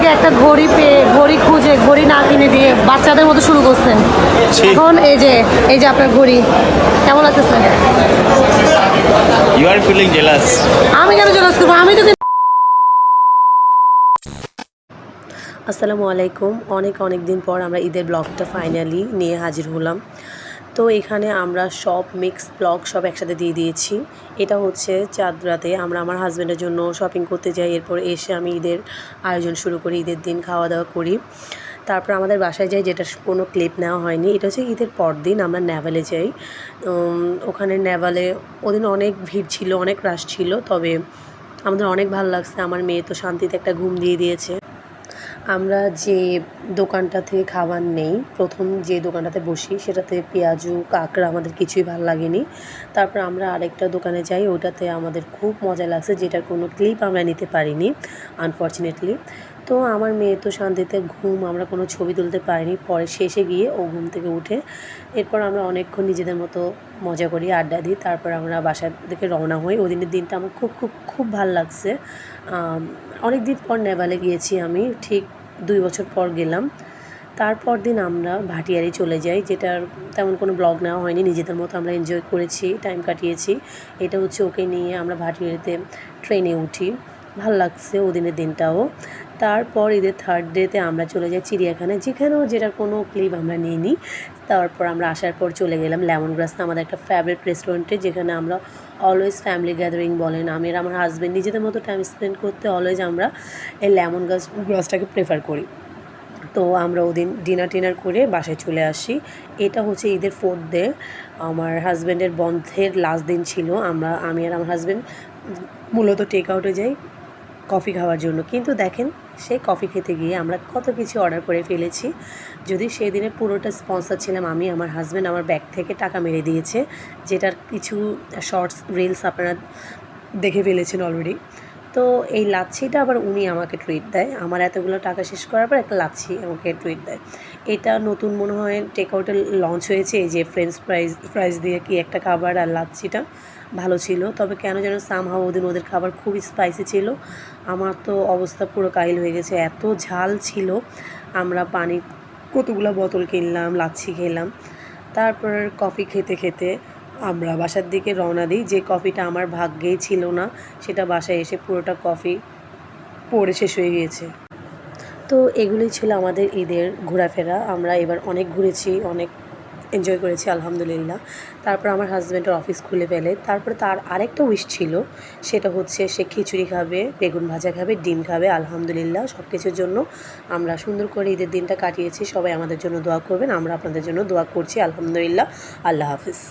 থেকে একটা ঘড়ি পেয়ে ঘড়ি খুঁজে ঘড়ি না কিনে দিয়ে বাচ্চাদের মতো শুরু করছেন। এখন এই যে এই যে আপনার ঘড়ি কেমন লাগতেছে? ইউ আর ফিলিং জেলাস আমি কেন জেলাস করব? আমি তো আসসালামু আলাইকুম। অনেক অনেক দিন পর আমরা ঈদের ব্লগটা ফাইনালি নিয়ে হাজির হলাম। তো এখানে আমরা সব মিক্স ব্লগ সব একসাথে দিয়ে দিয়েছি। এটা হচ্ছে চাঁদরাতে। আমরা আমার হাজব্যান্ডের জন্য শপিং করতে যাই, এরপর এসে আমি ঈদের আয়োজন শুরু করি, ঈদের দিন খাওয়া দাওয়া করি। তারপর আমাদের বাসায় যাই, যেটা কোনো ক্লিপ নেওয়া হয়নি। এটা হচ্ছে ঈদের পর দিন আমরা নেভালে যাই। ওখানে নেভালে ওদিন অনেক ভিড় ছিল, অনেক রাশ ছিল, তবে আমাদের অনেক ভালো লাগছে। আমার মেয়ে তো শান্তিতে একটা ঘুম দিয়ে দিয়েছে। আমরা যে দোকানটা থেকে খাবার নেই, প্রথম যে দোকানটাতে বসি সেটাতে পেঁয়াজু, কাঁকড়া আমাদের কিছুই ভালো লাগেনি। তারপর আমরা আরেকটা দোকানে যাই, ওটাতে আমাদের খুব মজা লাগছে, যেটার কোনো ক্লিপ আমরা নিতে পারিনি আনফর্চুনেটলি তো আমার মেয়ে তো শান্তিতে ঘুম, আমরা কোনো ছবি তুলতে পারিনি, পরে শেষে গিয়ে ও ঘুম থেকে উঠে এরপর আমরা অনেকক্ষণ নিজেদের মতো মজা করি, আড্ডা দিই, তারপর আমরা বাসার দিকে রওনা হই। ওই দিনের দিনটা আমার খুব খুব খুব ভালো লাগছে। অনেক দিন পর নেভালে গিয়েছি আমি, ঠিক দুই বছর পর গেলাম। তারপর দিন আমরা ভাটিয়ারি চলে যাই, যেটার তেমন কোনো ব্লগ নেওয়া হয়নি। নিজেদের মতো আমরা এনজয় করেছি টাইম কাটিয়েছি। এটা হচ্ছে ওকে নিয়ে আমরা ভাটিয়ারিতে ট্রেনে উঠি। ভালো লাগছে ওদিনের দিনটাও। তারপর ঈদের থার্ড ডেতে আমরা চলে যাই চিড়িয়াখানায়, যেখানেও যেটার কোনো ক্লিপ আমরা নিইনি। তারপর আমরা আসার পর চলে গেলাম লেমন গ্রাস আমাদের একটা ফেভারিট রেস্টুরেন্টে যেখানে আমরা অলওয়েজ ফ্যামিলি গ্যাদারিং বলেন, আমি আর আমার হাজব্যান্ড নিজেদের মতো টাইম স্পেন্ড করতে অলওয়েজ আমরা এই লেমন গ্রাস গ্রাসটাকে প্রেফার করি। তো আমরা ওদিন ডিনার টিনার করে বাসায় চলে আসি। এটা হচ্ছে ঈদের ফোর্থ ডে আমার হাজব্যান্ডের বন্ধের লাস্ট দিন ছিল। আমরা, আমি আর আমার হাজব্যান্ড মূলত টেক আউটে যাই। কফি খাওয়ার জন্য। কিন্তু দেখেন, সেই কফি খেতে গিয়ে আমরা কত কিছু অর্ডার করে ফেলেছি। যদি সেই দিনে পুরোটা স্পন্সার ছিলাম আমি, আমার হাজব্যান্ড আমার ব্যাগ থেকে টাকা মেরে দিয়েছে, যেটার কিছু শর্টস রিলস আপনারা দেখে ফেলেছেন অলরেডি তো এই লাচ্ছিটা আবার উনি আমাকে ট্রিট দেয়। আমার এতগুলো টাকা শেষ করার পর একটা লাচ্ছি আমাকে ট্রিট দেয়। এটা নতুন মনে হয় টেক আউটে লঞ্চ হয়েছে, এই যে ফ্রেঞ্চ ফ্রাইজ ফ্রাইজ দিয়ে কি একটা খাবার আর লাচ্ছিটা ভালো ছিল। তবে কেন যেন সামহাও ওদিন ওদের খাবার খুব স্পাইসি ছিল। আমার তো অবস্থা পুরো কাইল হয়ে গেছে। এত ঝাল ছিল। আমরা পানি কতগুলো বোতল কিনলাম, লাচ্ছি খেলাম। তারপর কফি খেতে খেতে আমরা বাসার দিকে রওনা দিই। যে কফিটা আমার ভাগ্যেই ছিল না, সেটা বাসায় এসে পুরোটা কফি পড়ে শেষ হয়ে গিয়েছে। তো এগুলোই ছিল আমাদের ঈদের ঘোরাফেরা। আমরা এবার অনেক ঘুরেছি, অনেক এনজয় করেছি, আলহামদুলিল্লাহ। তারপর আমার হাজব্যান্ডের অফিস খুলে ফেলে। তারপরে তার আরেকটা উইশ ছিল, সেটা হচ্ছে সে খিচুড়ি খাবে, বেগুন ভাজা খাবে, ডিম খাবে, আলহামদুলিল্লাহ। সব কিছুর জন্য আমরা সুন্দর করে ঈদের দিনটা কাটিয়েছি। সবাই আমাদের জন্য দোয়া করবেন, আমরা আপনাদের জন্য দোয়া করছি। আলহামদুলিল্লাহ। আল্লাহ হাফিজ।